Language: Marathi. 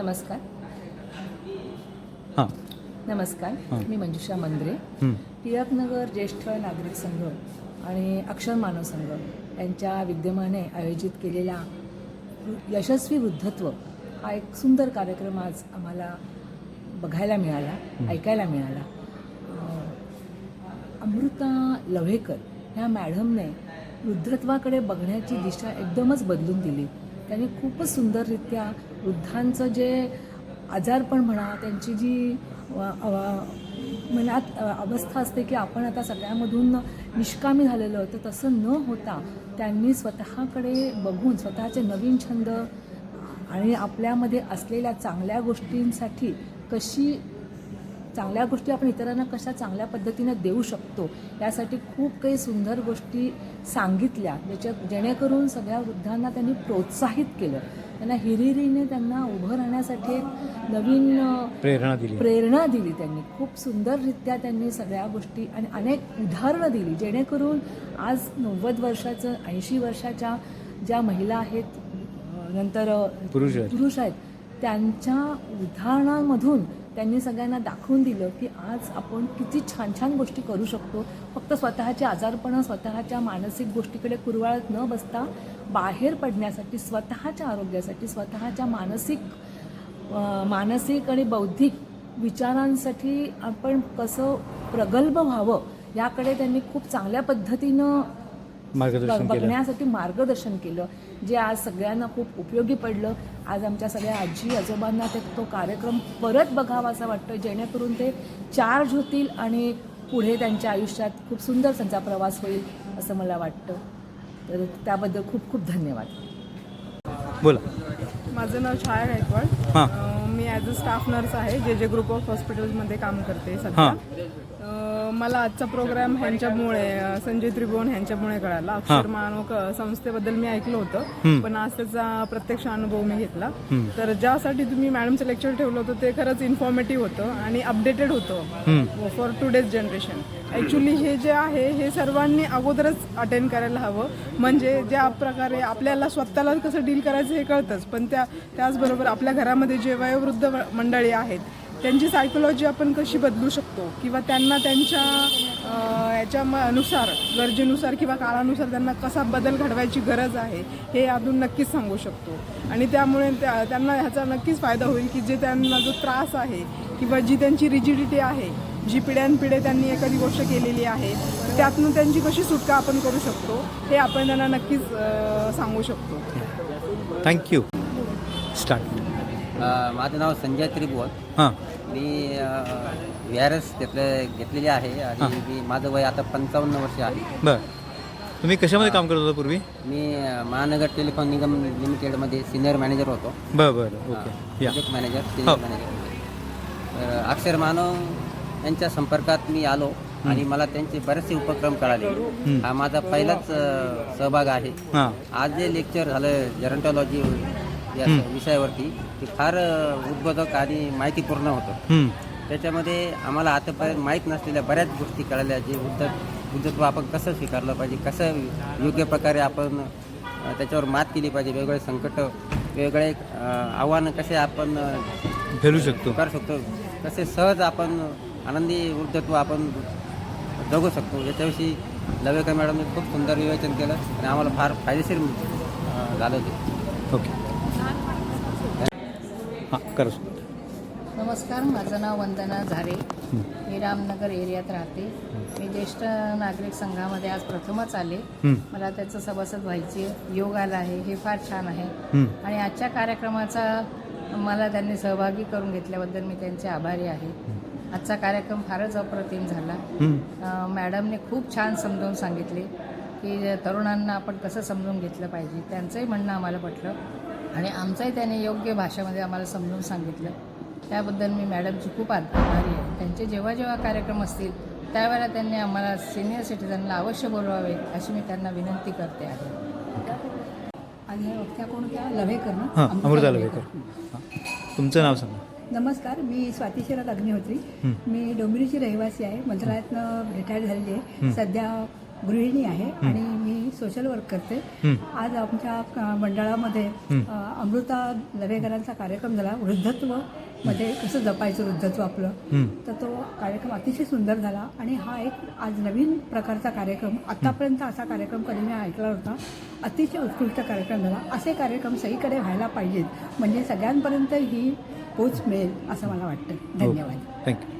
नमस्कार. हां. नमस्कार. मी मंजुषा मंद्रे. टिळकनगर ज्येष्ठ नागरिक संघ आणि अक्षर मानव संघ यांच्या विद्यमाने आयोजित केलेला यशस्वी वृद्धत्व हा एक सुंदर कार्यक्रम आज आम्हाला बघायला मिळाला ऐकायला मिळाला. अमृता लव्हेकर ह्या मॅडमने वृद्धत्वाकडे बघण्याची दिशा एकदमच बदलून दिली. त्यांनी खूपच सुंदररित्या वृद्धांचं जे आजारपण म्हणा त्यांची जी मनात म्हणजे अवस्था असते की आपण आता सगळ्यामधून निष्कामी झालेलो तर तसं न होता त्यांनी स्वतःकडे बघून स्वतःचे नवीन छंद आणि आपल्यामध्ये असलेल्या चांगल्या गोष्टींसाठी कशी चांगल्या गोष्टी आपण इतरांना कशा चांगल्या पद्धतीनं देऊ शकतो यासाठी खूप काही सुंदर गोष्टी सांगितल्या ज्याच्या जेणेकरून सगळ्या वृद्धांना त्यांनी प्रोत्साहित केलं. त्यांना हिरिरीने त्यांना उभं राहण्यासाठी एक नवीन प्रेरणा दिली. प्रेरणा दिली त्यांनी. खूप सुंदररित्या त्यांनी सगळ्या गोष्टी आणि अनेक उदाहरणं दिली जेणेकरून आज नव्वद वर्षाचं ऐंशी वर्षाच्या ज्या महिला आहेत नंतर अ, पुरुष आहेत. पुरुष आहेत त्यांच्या उदाहरणांमधून त्यांनी सगळ्यांना दाखवून दिलं की आज आपण किती छान छान गोष्टी करू शकतो. फक्त स्वतःचे आजारपणं स्वतःच्या मानसिक गोष्टीकडे कुरवाळत न बसता बाहेर पडण्यासाठी स्वतःच्या आरोग्यासाठी स्वतःच्या मानसिक मानसिक आणि बौद्धिक विचारांसाठी आपण कसं प्रगल्भ व्हावं याकडे त्यांनी खूप चांगल्या पद्धतीनं मार्गदर्शन बघण्यासाठी मार्गदर्शन केलं जे आज सगळ्यांना खूप उपयोगी पडलं. आज आमच्या सगळ्या आजी आजोबांना ते तो कार्यक्रम परत बघावा असं वाटतं जेणेकरून ते चार्ज होतील आणि पुढे त्यांच्या आयुष्यात खूप सुंदर त्यांचा प्रवास होईल असं मला वाटतं. तर त्याबद्दल खूप खूप धन्यवाद. बोला. माझं नाव छाया गायकवाड. हां. मी ॲज अ स्टाफ नर्स आहे जे जे ग्रुप ऑफ हॉस्पिटल्समध्ये काम करते सध्या. मला आजचा प्रोग्राम ह्यांच्यामुळे संजय त्रिभुवन ह्यांच्यामुळे कळाला. अक्षर मानव क- संस्थेबद्दल मी ऐकलं होतं पण आज त्याचा प्रत्यक्ष अनुभव मी घेतला. तर ज्यासाठी तुम्ही मॅडमचं लेक्चर ठेवलं होतं ते खरंच इन्फॉर्मेटिव्ह होतं आणि अपडेटेड होतं. फॉर टुडेज जनरेशन ॲक्च्युली हे जे आहे हे सर्वांनी अगोदरच अटेंड करायला हवं. म्हणजे ज्या प्रकारे आपल्याला स्वतःला कसं डील करायचं हे कळतंच. पण त्या त्याचबरोबर आपल्या घरामध्ये जे वयोवृद्ध मंडळी आहेत त्यांची सायकोलॉजी आपण कशी बदलू शकतो? किंवा त्यांना त्यांच्या याच्या म- नुसार गरजेनुसार किंवा काळानुसार त्यांना कसा बदल घडवायची गरज आहे हे यातून नक्कीच सांगू शकतो. आणि त्यामुळे त्या- त्यांना ह्याचा नक्कीच फायदा होईल की जे त्यांना जो त्रास आहे किंवा जी त्यांची रिजिडिटी आहे जी पिढ्यानपिढे त्यांनी एखादी गोष्ट केलेली आहे त्यातून त्यांची कशी सुटका आपण करू शकतो हे आपण त्यांना नक्कीच सांगू शकतो. थँक्यू स्टार्ट माझं नाव संजय त्रिभुवन. हां. मी व्ही आर एस घेतलं घेतलेली आहे आणि मी माझं वय आता पंचावन्न वर्ष आहे. बरं. तुम्ही कशामध्ये काम करत होता पूर्वी? मी अ, महानगर टेलिकॉम निगम लिमिटेडमध्ये सिनियर मॅनेजर होतो. बरं बरं ओके. या. Project manager. सिनियर मॅनेजर तर अक्षर मानव यांच्या संपर्कात मी आलो आणि मला त्यांचे बरेचसे उपक्रम कळाले. हा माझा पहिलाच अ, सहभाग आहे. हां. आज जे लेक्चर झालं जरंटॉलॉजी या विषयावरती ते फार उद्बोधक आणि माहितीपूर्ण होतं. हं. त्याच्यामध्ये आम्हाला आतापर्यंत माहीत नसलेल्या बऱ्याच गोष्टी कळाल्या जे बुद्ध बुद्धत्व आपण कसं स्वीकारलं पाहिजे कसं योग्य प्रकारे आपण त्याच्यावर मात केली पाहिजे वेगवेगळे संकट वेगवेगळे आव्हानं कसे आपण फेलू शकतो. करू शकतो कसे सहज आपण आनंदी वृद्धत्व आपण जगू शकतो याच्याविषयी लवेकर मॅडमने खूप सुंदर विवेचन केलं आणि आम्हाला फार फायदेशीर झालं ते. ओके. हां करा. नमस्कार माझं नाव वंदना झारे. मी रामनगर एरियात राहते. मी ज्येष्ठ नागरिक संघामध्ये आज प्रथमच आले. हं. मला त्याचं सभासद व्हायचे. योग आला आहे. हे फार छान आहे. हं. आणि आजच्या कार्यक्रमाचा मला त्यांनी सहभागी करून घेतल्याबद्दल मी त्यांचे आभारी आहे. आजचा कार्यक्रम फारच अप्रतिम झाला. हं. अ, मॅडमने खूप छान समजावून सांगितले की तरुणांना आपण कसं समजून घेतलं पाहिजे. त्यांचंही म्हणणं आम्हाला पटलं. आणि आमचंही त्याने योग्य भाषेमध्ये आम्हाला समजून सांगितलं. त्याबद्दल मी मॅडमची खूप आभारी आहे. त्यांचे जेव्हा जेव्हा कार्यक्रम असतील त्यावेळेला त्यांनी आम्हाला सिनियर सिटीजनला अवश्य बोलवावे अशी मी त्यांना विनंती करते आहे. आणि त्या कोण त्या लव्हेकर ना? हां अमृता लवेकर. तुमचं नाव सांगा. नमस्कार मी स्वाती शरद अग्निहोत्री. मी डोंबिवलीची रहिवासी आहे. मंत्रालयातनं रिटायर झालेली आहे. सध्या गृहिणी आहे आणि मी सोशल वर्क करते. आज आमच्या मंडळामध्ये अमृता लवेकरांचा कार्यक्रम झाला. वृद्धत्वमध्ये कसं जपायचं वृद्धत्व आपलं? तर तो कार्यक्रम अतिशय सुंदर झाला आणि हा एक आज नवीन प्रकारचा कार्यक्रम आतापर्यंत असा कार्यक्रम कधी मी ऐकला होता अतिशय उत्कृष्ट कार्यक्रम झाला. असे कार्यक्रम सगळीकडे व्हायला पाहिजेत. म्हणजे सगळ्यांपर्यंत ही पोच मिळेल असं मला वाटतं. धन्यवाद. थँक्यू